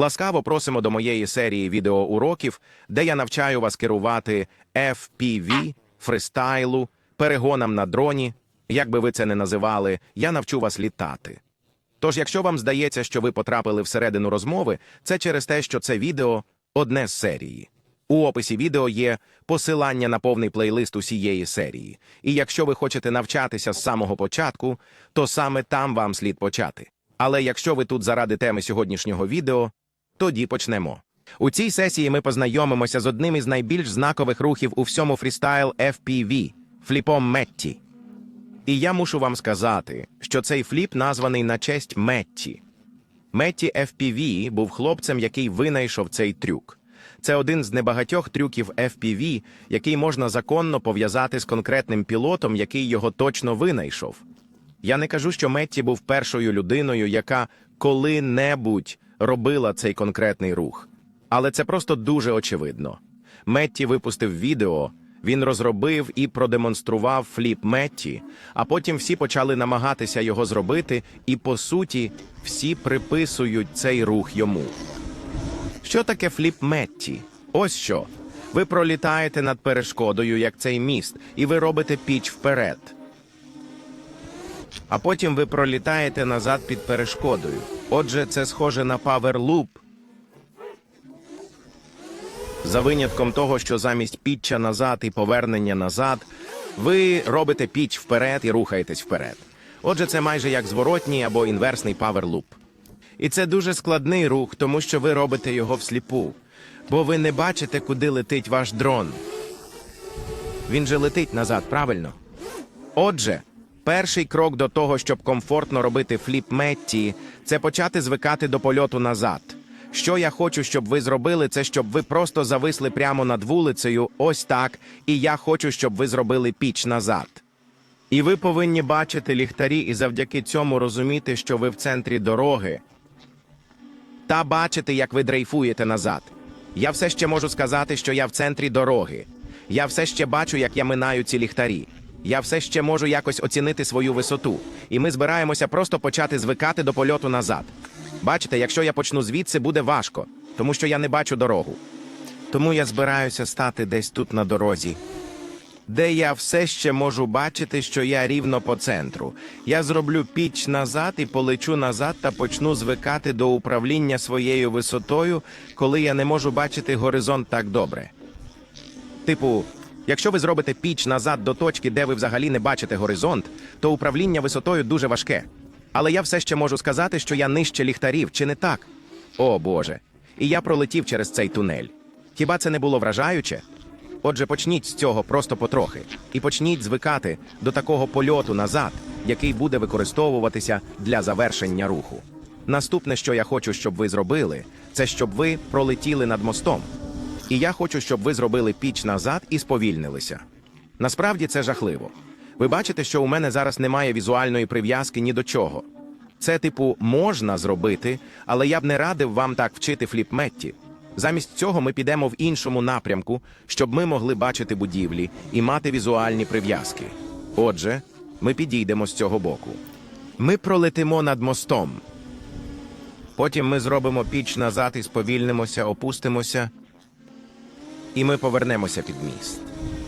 Ласкаво просимо до моєї серії відеоуроків, де я навчаю вас керувати FPV, фристайлу, перегонам на дроні. Як би ви це не називали, я навчу вас літати. Тож, якщо вам здається, що ви потрапили всередину розмови, це через те, що це відео одне з серії. У описі відео є посилання на повний плейлист усієї серії. І якщо ви хочете навчатися з самого початку, то саме там вам слід почати. Але якщо ви тут заради теми сьогоднішнього відео, тоді почнемо. У цій сесії ми познайомимося з одним із найбільш знакових рухів у всьому фрістайл FPV – фліпом Метті. І я мушу вам сказати, що цей фліп названий на честь Метті. Метті FPV був хлопцем, який винайшов цей трюк. Це один з небагатьох трюків FPV, який можна законно пов'язати з конкретним пілотом, який його точно винайшов. Я не кажу, що Метті був першою людиною, яка коли-небудь робила цей конкретний рух. Але це просто дуже очевидно. Метті випустив відео, він розробив і продемонстрував фліп Метті, а потім всі почали намагатися його зробити, і по суті всі приписують цей рух йому. Що таке фліп Метті? Ось що. Ви пролітаєте над перешкодою, як цей міст, і ви робите піч вперед. А потім ви пролітаєте назад під перешкодою. Отже, це схоже на паверлуп. За винятком того, що замість пітча назад і повернення назад, ви робите піч вперед і рухаєтесь вперед. Отже, це майже як зворотній або інверсний паверлуп. І це дуже складний рух, тому що ви робите його всліпу, бо ви не бачите, куди летить ваш дрон. Він же летить назад, правильно? Отже, перший крок до того, щоб комфортно робити фліп Метті, це почати звикати до польоту назад. Що я хочу, щоб ви зробили, це щоб ви просто зависли прямо над вулицею, ось так, і я хочу, щоб ви зробили піч назад. І ви повинні бачити ліхтарі і завдяки цьому розуміти, що ви в центрі дороги, та бачити, як ви дрейфуєте назад. Я все ще можу сказати, що я в центрі дороги. Я все ще бачу, як я минаю ці ліхтарі. Я все ще можу якось оцінити свою висоту. І ми збираємося просто почати звикати до польоту назад. Бачите, якщо я почну звідси, буде важко, тому що я не бачу дорогу. Тому я збираюся стати десь тут на дорозі, де я все ще можу бачити, що я рівно по центру. Я зроблю піч назад і полечу назад та почну звикати до управління своєю висотою, коли я не можу бачити горизонт так добре. Типу, якщо ви зробите піч назад до точки, де ви взагалі не бачите горизонт, то управління висотою дуже важке. Але я все ще можу сказати, що я нижче ліхтарів, чи не так? О Боже. І я пролетів через цей тунель. Хіба це не було вражаюче? Отже, почніть з цього просто потрохи, і почніть звикати до такого польоту назад, який буде використовуватися для завершення руху. Наступне, що я хочу, щоб ви зробили, це щоб ви пролетіли над мостом. І я хочу, щоб ви зробили піч назад і сповільнилися. Насправді це жахливо. Ви бачите, що у мене зараз немає візуальної прив'язки ні до чого. Це, типу, можна зробити, але я б не радив вам так вчити фліп-метті. Замість цього ми підемо в іншому напрямку, щоб ми могли бачити будівлі і мати візуальні прив'язки. Отже, ми підійдемо з цього боку. Ми пролетимо над мостом. Потім ми зробимо піч назад і сповільнимося, опустимося, і ми повернемося під міст.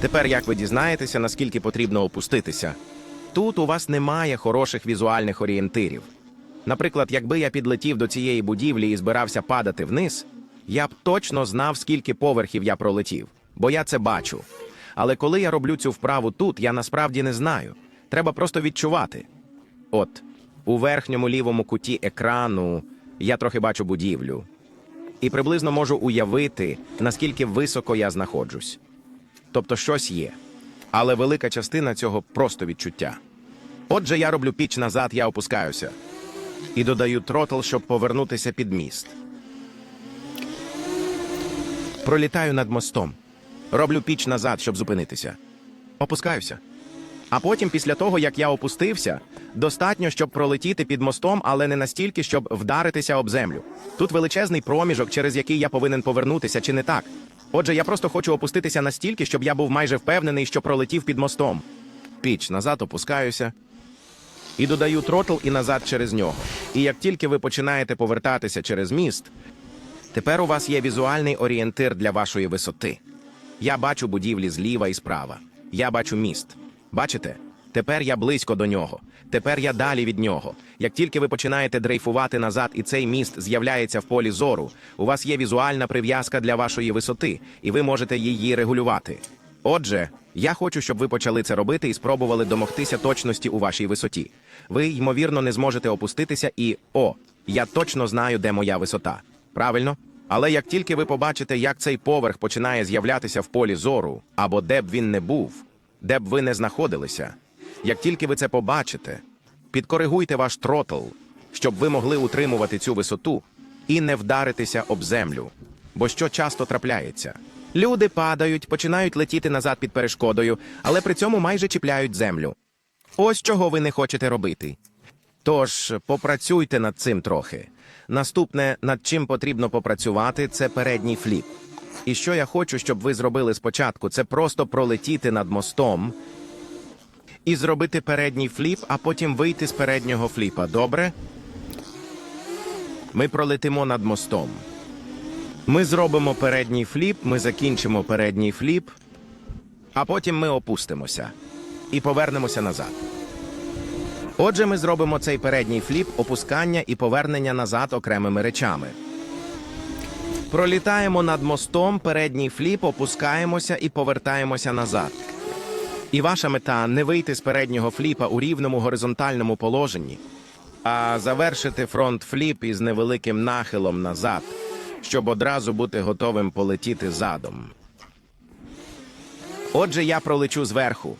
Тепер, як ви дізнаєтеся, наскільки потрібно опуститися, тут у вас немає хороших візуальних орієнтирів. Наприклад, якби я підлетів до цієї будівлі і збирався падати вниз, я б точно знав, скільки поверхів я пролетів, бо я це бачу. Але коли я роблю цю вправу тут, я насправді не знаю. Треба просто відчувати. От, у верхньому лівому куті екрану я трохи бачу будівлю. І приблизно можу уявити, наскільки високо я знаходжусь. Тобто щось є. Але велика частина цього просто відчуття. Отже, я роблю піч назад, я опускаюся. І додаю тротл, щоб повернутися під міст. Пролітаю над мостом. Роблю піч назад, щоб зупинитися. Опускаюся. А потім, після того, як я опустився, достатньо, щоб пролетіти під мостом, але не настільки, щоб вдаритися об землю. Тут величезний проміжок, через який я повинен повернутися, чи не так. Отже, я просто хочу опуститися настільки, щоб я був майже впевнений, що пролетів під мостом. Піч назад опускаюся. І додаю тротл і назад через нього. І як тільки ви починаєте повертатися через міст, Тепер у вас є візуальний орієнтир для вашої висоти. Я бачу будівлі зліва і справа. Я бачу міст. Бачите? Тепер я близько до нього. Тепер я далі від нього. Як тільки ви починаєте дрейфувати назад, і цей міст з'являється в полі зору, у вас є візуальна прив'язка для вашої висоти, і ви можете її регулювати. Отже, я хочу, щоб ви почали це робити і спробували домогтися точності у вашій висоті. Ви, ймовірно, не зможете опуститися і о, я точно знаю, де моя висота. Правильно? Але як тільки ви побачите, як цей поверх починає з'являтися в полі зору, або де б він не був, де б ви не знаходилися, як тільки ви це побачите, підкоригуйте ваш тротл, щоб ви могли утримувати цю висоту і не вдаритися об землю. Бо що часто трапляється? Люди падають, починають летіти назад під перешкодою, але при цьому майже чіпляють землю. Ось чого ви не хочете робити. Тож попрацюйте над цим трохи. Наступне, над чим потрібно попрацювати, це передній фліп. І що я хочу, щоб ви зробили спочатку, це просто пролетіти над мостом і зробити передній фліп, а потім вийти з переднього фліпа. Добре? Ми пролетимо над мостом. Ми зробимо передній фліп, ми закінчимо передній фліп, а потім ми опустимося і повернемося назад. Отже, ми зробимо цей передній фліп, опускання і повернення назад окремими речами. Пролітаємо над мостом, передній фліп, опускаємося і повертаємося назад. І ваша мета не вийти з переднього фліпа у рівному горизонтальному положенні, а завершити фронт фліп із невеликим нахилом назад, щоб одразу бути готовим полетіти задом. Отже, я пролечу зверху.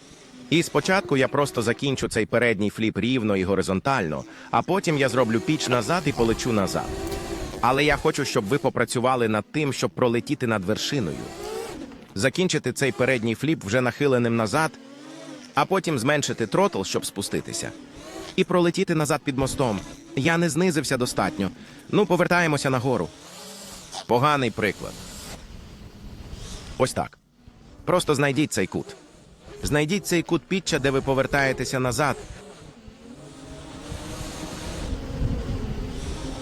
І спочатку я просто закінчу цей передній фліп рівно і горизонтально, а потім я зроблю піч назад і полечу назад. Але я хочу, щоб ви попрацювали над тим, щоб пролетіти над вершиною. Закінчити цей передній фліп вже нахиленим назад, а потім зменшити тротл, щоб спуститися. І пролетіти назад під мостом. Я не знизився достатньо. Ну, повертаємося нагору. Поганий приклад. Ось так. Просто знайдіть цей кут. Знайдіть цей кут пітча, де ви повертаєтеся назад.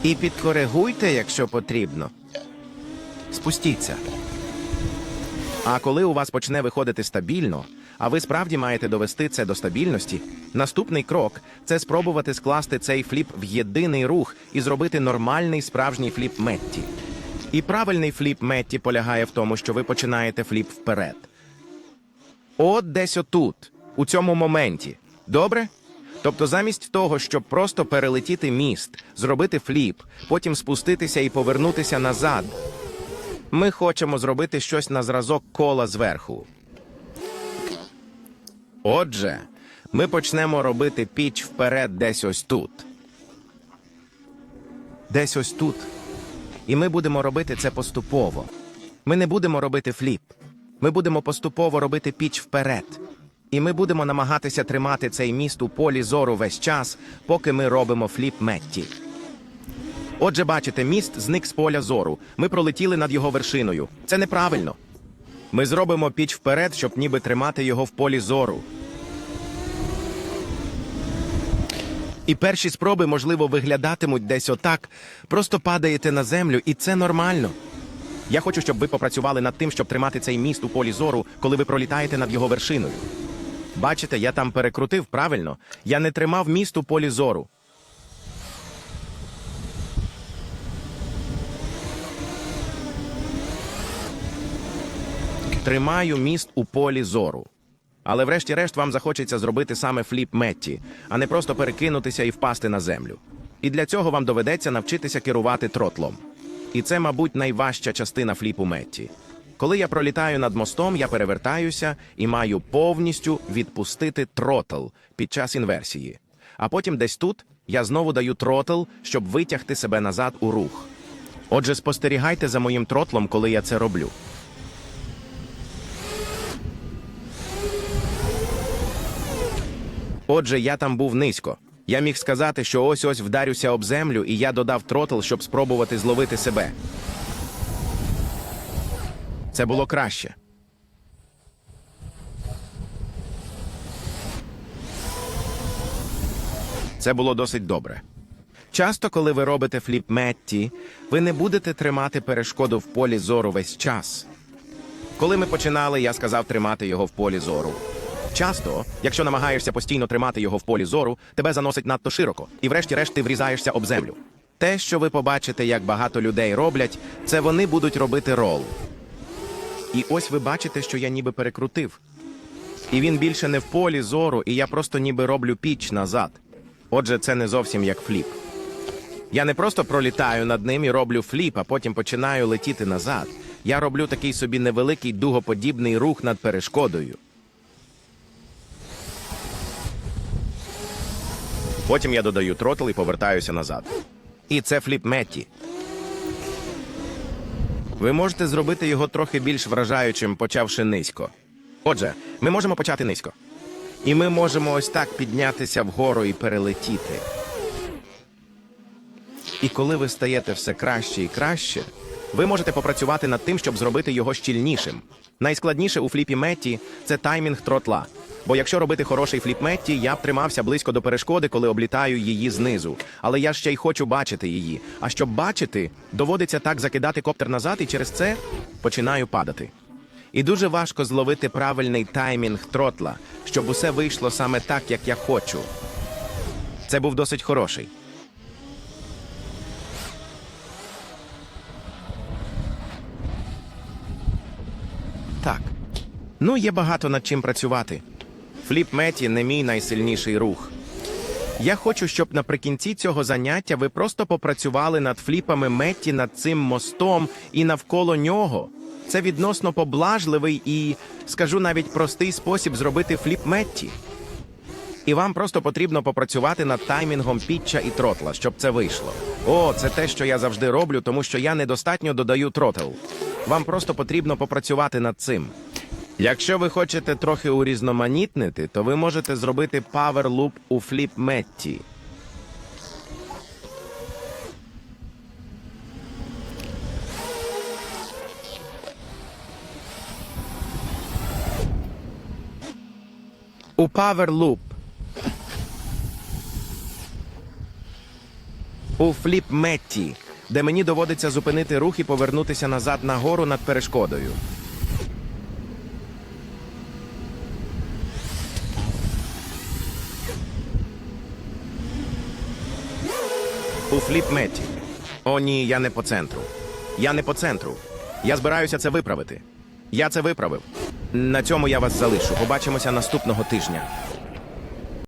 І підкоригуйте, якщо потрібно. Спустіться. А коли у вас почне виходити стабільно, а ви справді маєте довести це до стабільності, наступний крок це спробувати скласти цей фліп в єдиний рух і зробити нормальний справжній фліп Метті. І правильний фліп Метті полягає в тому, що ви починаєте фліп вперед. От десь отут, у цьому моменті. Добре? Тобто, замість того, щоб просто перелетіти міст, зробити фліп, потім спуститися і повернутися назад. Ми хочемо зробити щось на зразок кола зверху. Отже, ми почнемо робити піч вперед десь ось тут. Десь ось тут. І ми будемо робити це поступово. Ми не будемо робити фліп. Ми будемо поступово робити піч вперед. І ми будемо намагатися тримати цей міст у полі зору весь час, поки ми робимо фліп Метті. Отже, бачите, міст зник з поля зору. Ми пролетіли над його вершиною. Це неправильно. Ми зробимо піч вперед, щоб ніби тримати його в полі зору. І перші спроби, можливо, виглядатимуть десь отак. Просто падаєте на землю, і це нормально. Я хочу, щоб ви попрацювали над тим, щоб тримати цей міст у полі зору, коли ви пролітаєте над його вершиною. Бачите, я там перекрутив правильно. Я не тримав міст у полі зору. Тримаю міст у полі зору. Але врешті-решт вам захочеться зробити саме фліп Метті, а не просто перекинутися і впасти на землю. І для цього вам доведеться навчитися керувати тротлом. І це, мабуть, найважча частина фліпу Метті. Коли я пролітаю над мостом, я перевертаюся і маю повністю відпустити тротл під час інверсії. А потім десь тут я знову даю тротл, щоб витягти себе назад у рух. Отже, спостерігайте за моїм тротлом, коли я це роблю. Отже, я там був низько. Я міг сказати, що ось ось вдарюся об землю, і я додав тротл, щоб спробувати зловити себе. Це було краще. Це було досить добре. Часто, коли ви робите фліп Метті, ви не будете тримати перешкоду в полі зору весь час. Коли ми починали, я сказав тримати його в полі зору. Часто, якщо намагаєшся постійно тримати його в полі зору, тебе заносить надто широко, і врешті-решт ти врізаєшся об землю. Те, що ви побачите, як багато людей роблять, це вони будуть робити рол. І ось ви бачите, що я ніби перекрутив. І він більше не в полі зору, і я просто ніби роблю піч назад. Отже, це не зовсім як фліп. Я не просто пролітаю над ним і роблю фліп, а потім починаю летіти назад. Я роблю такий собі невеликий дугоподібний рух над перешкодою. Потім я додаю тротл і повертаюся назад. І це фліп Метті. Ви можете зробити його трохи більш вражаючим, почавши низько. Отже, ми можемо почати низько. І ми можемо ось так піднятися вгору і перелетіти. І коли ви стаєте все краще і краще, ви можете попрацювати над тим, щоб зробити його щільнішим. Найскладніше у фліпі Метті це таймінг тротла. Бо якщо робити хороший фліп Метті, я б тримався близько до перешкоди, коли облітаю її знизу. Але я ще й хочу бачити її. А щоб бачити, доводиться так закидати коптер назад, і через це починаю падати. І дуже важко зловити правильний таймінг тротла, щоб усе вийшло саме так, як я хочу. Це був досить хороший. Так. Ну, є багато над чим працювати. Фліп Меті не мій найсильніший рух. Я хочу, щоб наприкінці цього заняття ви просто попрацювали над фліпами Метті над цим мостом і навколо нього. Це відносно поблажливий і, скажу навіть простий спосіб зробити фліп Метті. І вам просто потрібно попрацювати над таймінгом пітча і тротла, щоб це вийшло. О, це те, що я завжди роблю, тому що я недостатньо додаю тротл. Вам просто потрібно попрацювати над цим. Якщо ви хочете трохи урізноманітнити, то ви можете зробити паверлуп у фліп Метті. У паверлуп. У фліп Метті, де мені доводиться зупинити рух і повернутися назад нагору над перешкодою. Фліп Метті. О, ні, я не по центру. Я не по центру. Я збираюся це виправити. Я це виправив. На цьому я вас залишу. Побачимося наступного тижня.